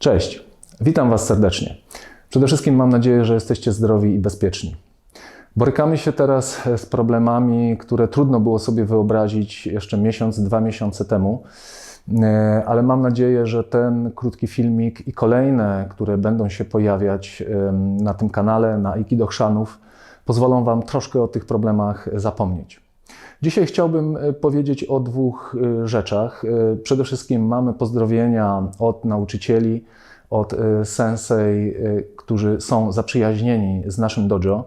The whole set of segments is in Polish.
Cześć, witam Was serdecznie. Przede wszystkim mam nadzieję, że jesteście zdrowi i bezpieczni. Borykamy się teraz z problemami, które trudno było sobie wyobrazić jeszcze miesiąc, dwa miesiące temu, E, ale mam nadzieję, że ten krótki filmik i kolejne, które będą się pojawiać na tym kanale, na Aikido pozwolą Wam troszkę o tych problemach zapomnieć. Dzisiaj chciałbym e, powiedzieć o dwóch e, rzeczach. E, Przede wszystkim mamy pozdrowienia od nauczycieli, od sensei, którzy są zaprzyjaźnieni z naszym dojo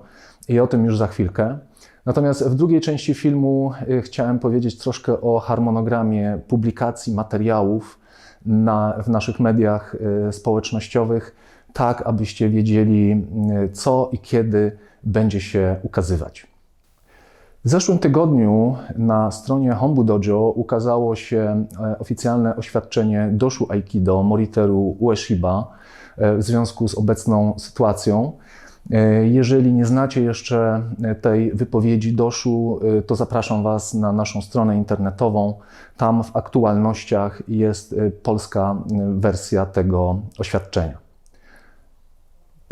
i o tym już za chwilkę. Natomiast w drugiej części filmu chciałem powiedzieć troszkę o harmonogramie publikacji materiałów na, w naszych mediach społecznościowych, tak abyście wiedzieli, co i kiedy będzie się ukazywać. W zeszłym tygodniu na stronie Hombu Dojo ukazało się e, oficjalne oświadczenie Doshu Aikido Moriteru Ueshiba e, w związku z obecną sytuacją. E, Jeżeli nie znacie jeszcze tej wypowiedzi Doshu, to zapraszam Was na naszą stronę internetową. Tam w aktualnościach jest polska wersja tego oświadczenia.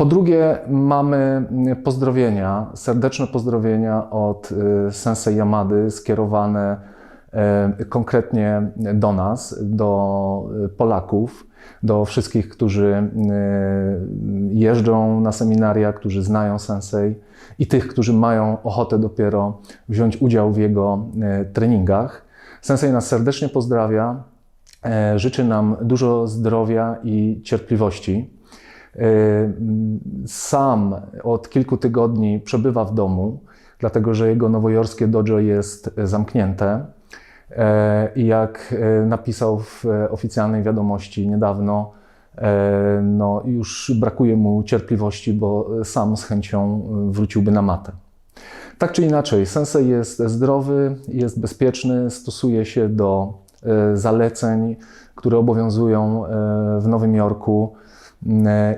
Po drugie, mamy pozdrowienia, serdeczne pozdrowienia od y, Sensei Yamady skierowane y, konkretnie do nas, do y, Polaków, do wszystkich, którzy jeżdżą na seminaria, którzy znają Sensei i tych, którzy mają ochotę dopiero wziąć udział w jego treningach. Sensei nas serdecznie pozdrawia, życzy nam dużo zdrowia i cierpliwości. Sam od kilku tygodni przebywa w domu, dlatego że jego nowojorskie dojo jest zamknięte. E, I jak e, napisał w oficjalnej wiadomości niedawno, e, no już brakuje mu cierpliwości, bo sam z chęcią wróciłby na matę. Tak czy inaczej, sensei jest zdrowy, jest bezpieczny, stosuje się do zaleceń, które obowiązują w Nowym Jorku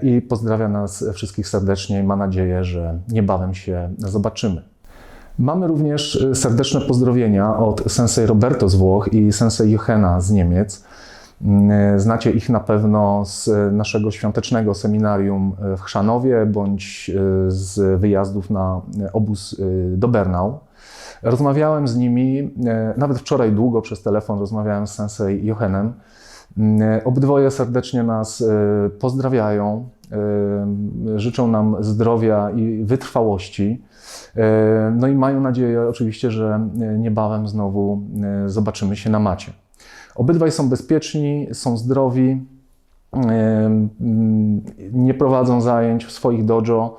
i pozdrawia nas wszystkich serdecznie i ma nadzieję, że niebawem się zobaczymy. Mamy również serdeczne pozdrowienia od sensei Roberto z Włoch i sensei Jochena z Niemiec. Znacie ich na pewno z naszego świątecznego seminarium w Chrzanowie bądź z wyjazdów na obóz do Bernau. Rozmawiałem z nimi, nawet wczoraj długo przez telefon rozmawiałem z sensei Jochenem. Obydwoje serdecznie nas e, pozdrawiają, e, życzą nam zdrowia i wytrwałości. E, No i mają nadzieję oczywiście, że niebawem znowu zobaczymy się na macie. Obydwaj są bezpieczni, są zdrowi, nie prowadzą zajęć w swoich dojo.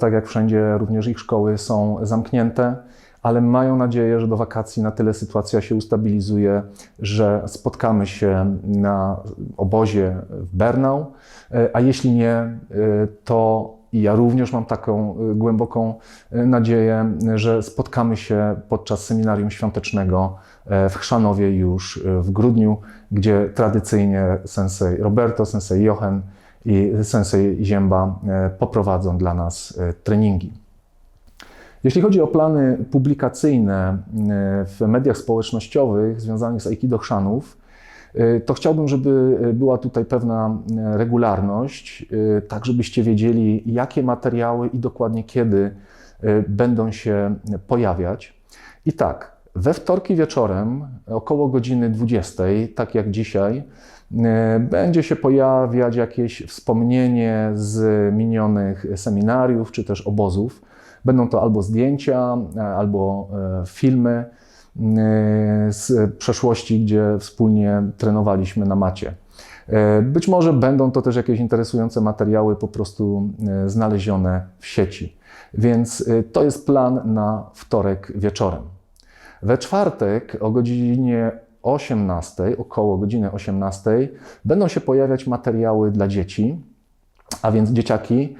Tak jak wszędzie, również ich szkoły są zamknięte ale mają nadzieję, że do wakacji na tyle sytuacja się ustabilizuje, że spotkamy się na obozie w Bernau, a jeśli nie, to i ja również mam taką głęboką nadzieję, że spotkamy się podczas seminarium świątecznego w Chrzanowie już w grudniu, gdzie tradycyjnie sensei Roberto, sensei Jochen i sensei Zięba poprowadzą dla nas treningi. Jeśli chodzi o plany publikacyjne e, w mediach społecznościowych związanych z Aikido Chrzanów, e, to chciałbym, żeby była tutaj pewna e, regularność, tak żebyście wiedzieli, jakie materiały i dokładnie kiedy będą się pojawiać. I tak, we wtorki wieczorem, około godziny 20, tak jak dzisiaj, będzie się pojawiać jakieś wspomnienie z minionych seminariów czy też obozów. Będą to albo zdjęcia, albo filmy z przeszłości, gdzie wspólnie trenowaliśmy na macie. Być może będą to też jakieś interesujące materiały po prostu znalezione w sieci. Więc to jest plan na wtorek wieczorem. We czwartek o godzinie 18, około godziny 18, będą się pojawiać materiały dla dzieci, a więc dzieciaki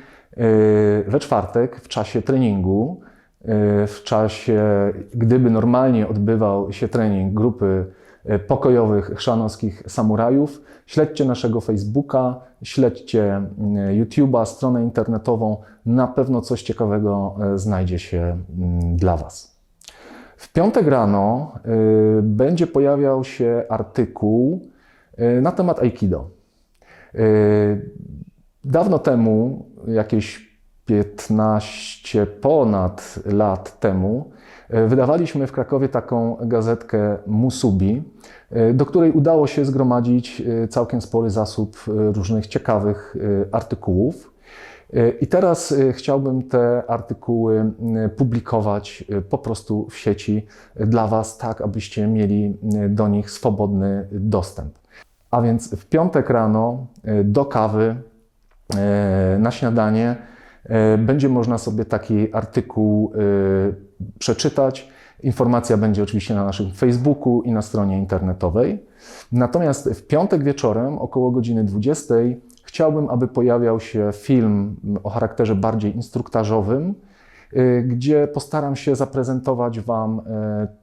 we czwartek w czasie treningu, w czasie, gdyby normalnie odbywał się trening grupy pokojowych chrzanowskich samurajów, śledźcie naszego Facebooka, śledźcie YouTube'a, stronę internetową. Na pewno coś ciekawego znajdzie się dla Was. W piątek rano będzie pojawiał się artykuł na temat Aikido. Dawno temu, jakieś 15 ponad lat temu, y, wydawaliśmy w Krakowie taką gazetkę Musubi, y, do której udało się zgromadzić y, całkiem spory zasób różnych ciekawych artykułów. I teraz chciałbym te artykuły publikować po prostu w sieci dla Was, tak abyście mieli do nich swobodny dostęp. A więc w piątek rano do kawy na śniadanie y, będzie można sobie taki artykuł y, przeczytać. Informacja będzie oczywiście na naszym Facebooku i na stronie internetowej. Natomiast w piątek wieczorem około godziny 20 chciałbym, aby pojawiał się film o charakterze bardziej instruktażowym, gdzie postaram się zaprezentować Wam y,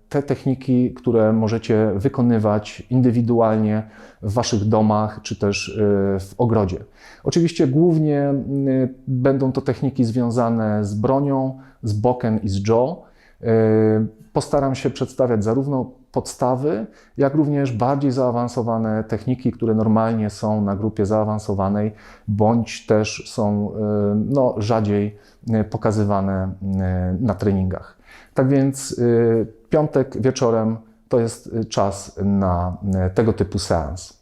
te techniki, które możecie wykonywać indywidualnie w Waszych domach czy też y, w ogrodzie. Oczywiście głównie y, będą to techniki związane z bronią, z boken i z jaw. Y, Postaram się przedstawiać zarówno podstawy, jak również bardziej zaawansowane techniki, które normalnie są na grupie zaawansowanej, bądź też są y, no, rzadziej y, pokazywane y, na treningach. Tak więc piątek wieczorem to jest czas na tego typu seans.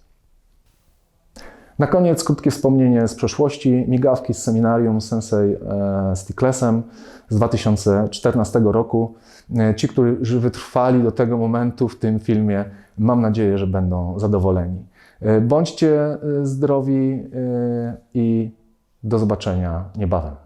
Na koniec krótkie wspomnienie z przeszłości. Migawki z seminarium Sensei e, Sticklesem z 2014 roku. E, Ci, którzy wytrwali do tego momentu w tym filmie, mam nadzieję, że będą zadowoleni. E, Bądźcie zdrowi i do zobaczenia niebawem.